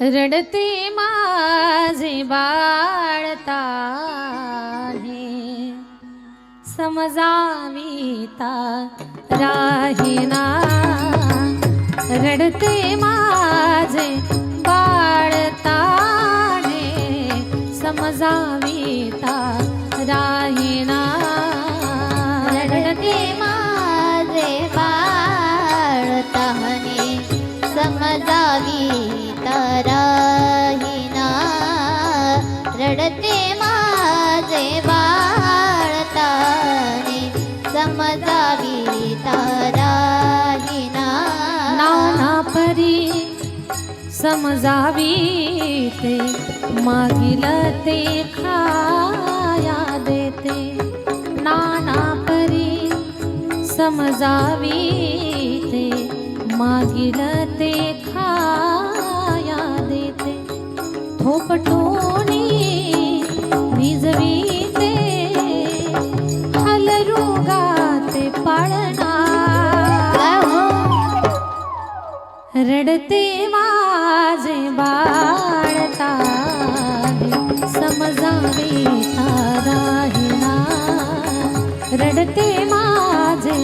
रडते माझे बाळता समजावीता राहिना. रडते माझे बाळताने समजावीता राहिना. रडते माझे बाळता तहने समजावी तराहिना रडते माझे बाळ तहने समजावी तराहिना नाना परी समजावी ते मागील ते खाया देते. नाना परी समजावी ते मागील ते थोपटोनी विजवीते हलरुगाते पाळणा रडते माझे बाळता समजावे राहिना रडते माझे